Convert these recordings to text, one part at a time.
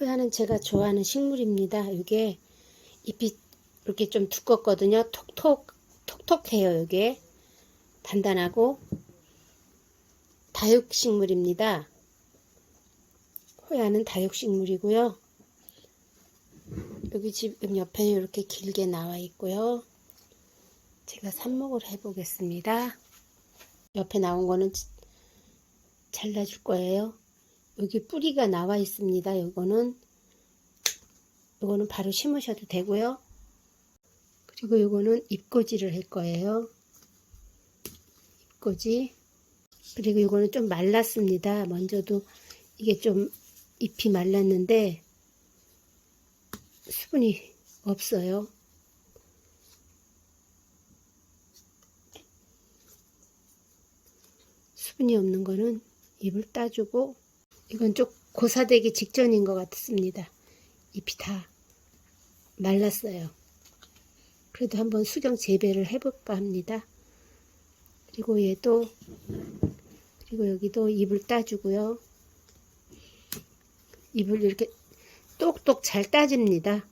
호야는 제가 좋아하는 식물입니다. 이게 잎이 이렇게 좀 두껍거든요. 톡톡, 톡톡해요. 이게 단단하고 다육식물입니다. 호야는 다육식물이고요. 여기 지금 옆에 이렇게 길게 나와 있고요. 제가 삽목을 해보겠습니다. 옆에 나온 거는 잘라줄 거예요. 여기 뿌리가 나와 있습니다. 이거는 이거는 바로 심으셔도 되고요. 그리고 이거는 잎꽂이를 할 거예요. 잎꽂이. 그리고 이거는 좀 말랐습니다. 먼저도 이게 좀 잎이 말랐는데 수분이 없어요. 수분이 없는 거는 잎을 따주고 이건 좀 고사되기 직전인 것 같습니다. 잎이 다 말랐어요. 그래도 한번 수경 재배를 해볼까 합니다. 그리고 얘도 그리고 여기도 잎을 따주고요. 잎을 이렇게 똑똑 잘 따집니다.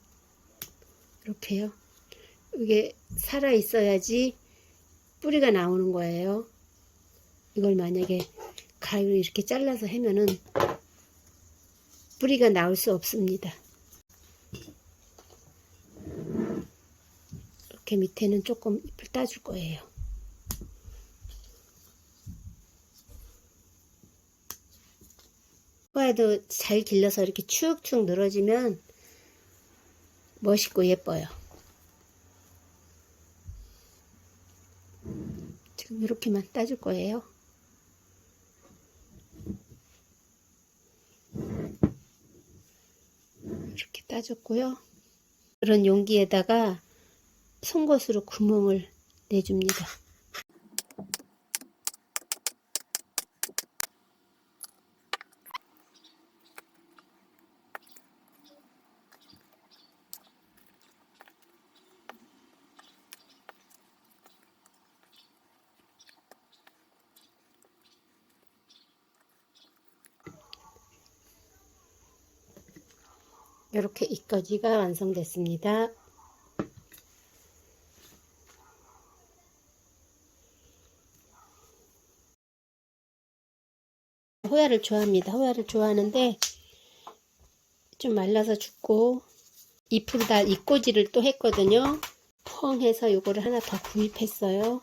이렇게요. 이게 살아 있어야지 뿌리가 나오는 거예요. 이걸 만약에 가위로 이렇게 잘라서 하면은 뿌리가 나올 수 없습니다. 이렇게 밑에는 조금 잎을 따줄 거예요. 호야도 잘 길러서 이렇게 축축 늘어지면 멋있고 예뻐요. 지금 이렇게만 따줄 거예요. 따줬고요. 그런 용기에다가 송곳으로 구멍을 내줍니다. 이렇게 이까지가 완성됐습니다. 호야를 좋아합니다. 호야를 좋아하는데 좀 말라서 죽고 잎으로 다 잎꽂이를 또 했거든요. 펑 해서 요거를 하나 더 구입했어요.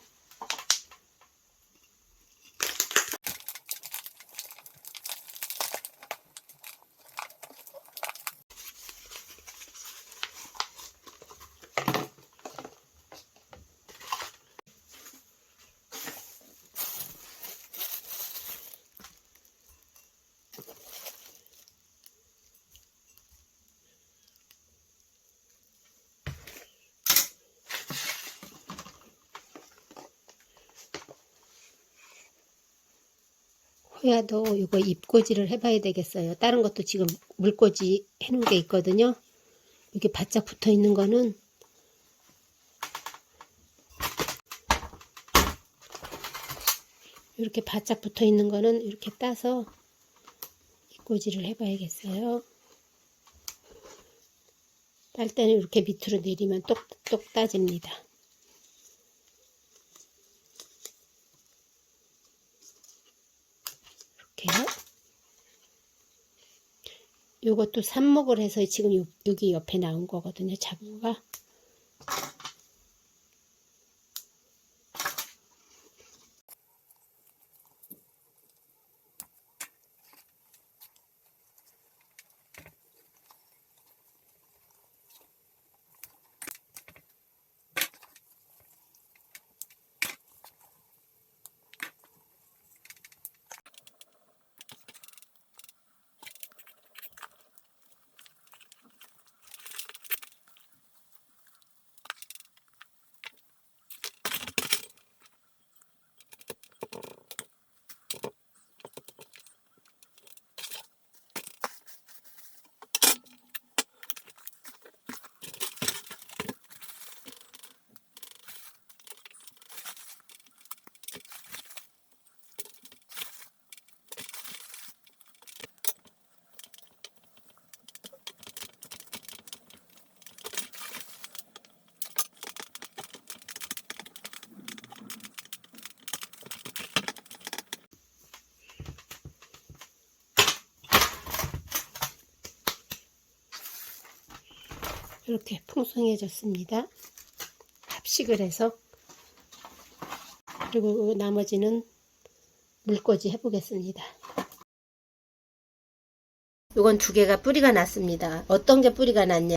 호야도 이거 잎꽂이를 해봐야 되겠어요. 다른 것도 지금 물꽂이 해놓은 게 있거든요. 이렇게 바짝 붙어 있는 거는 이렇게 바짝 붙어 있는 거는 이렇게 따서 잎꽂이를 해봐야겠어요. 딸 때는 이렇게 밑으로 내리면 똑똑 따집니다. 이렇게요. 요것도 삽목을 해서 지금 요, 여기 옆에 나온 거거든요. 자구가. 이렇게 풍성해졌습니다. 합식을 해서 그리고 나머지는 물꽂이 해보겠습니다. 요건 두 개가 뿌리가 났습니다. 어떤 게 뿌리가 났냐?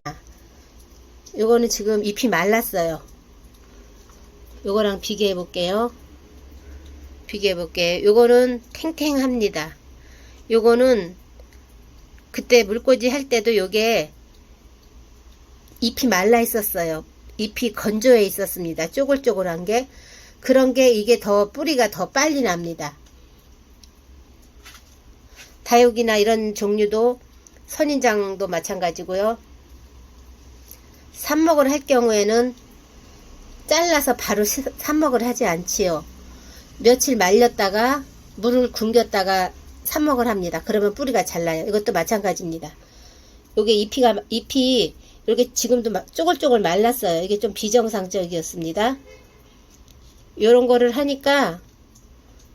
요거는 지금 잎이 말랐어요. 요거랑 비교해 볼게요. 비교해 볼게요. 요거는 탱탱합니다. 요거는 그때 물꽂이 할 때도 요게 잎이 말라 있었어요. 잎이 건조해 있었습니다. 쪼글쪼글한 게. 그런 게 이게 더 뿌리가 더 빨리 납니다. 다육이나 이런 종류도 선인장도 마찬가지고요. 삽목을 할 경우에는 잘라서 바로 시- 삽목을 하지 않지요. 며칠 말렸다가 물을 굶겼다가 삽목을 합니다. 그러면 뿌리가 잘 나요. 이것도 마찬가지입니다. 요게 잎이가 잎이 이렇게 지금도 막 쪼글쪼글 말랐어요. 이게 좀 비정상적이었습니다. 요런 거를 하니까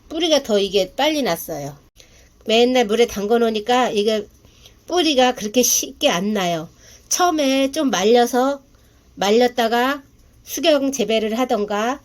뿌리가 더 이게 빨리 났어요. 맨날 물에 담궈 놓으니까 이게 뿌리가 그렇게 쉽게 안 나요. 처음에 좀 말려서 말렸다가 수경 재배를 하던가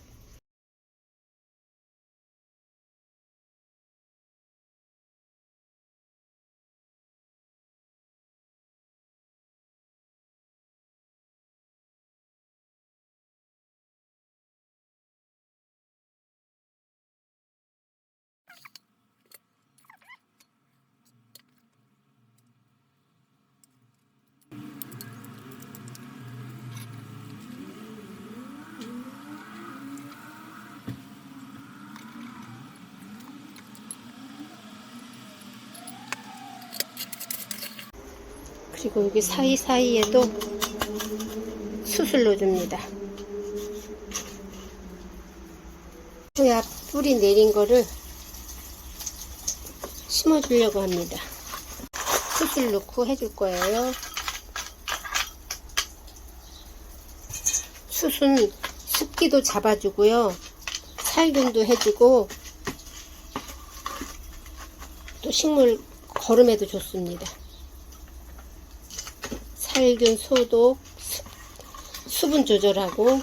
그리고 여기 사이사이에도 수술 넣어줍니다. 호야 뿌리 내린 거를 심어주려고 합니다. 수술 넣고 해줄 거예요. 숯은 습기도 잡아주고요. 살균도 해주고 또 식물 거름에도 좋습니다. 살균, 소독, 수- 수분 조절하고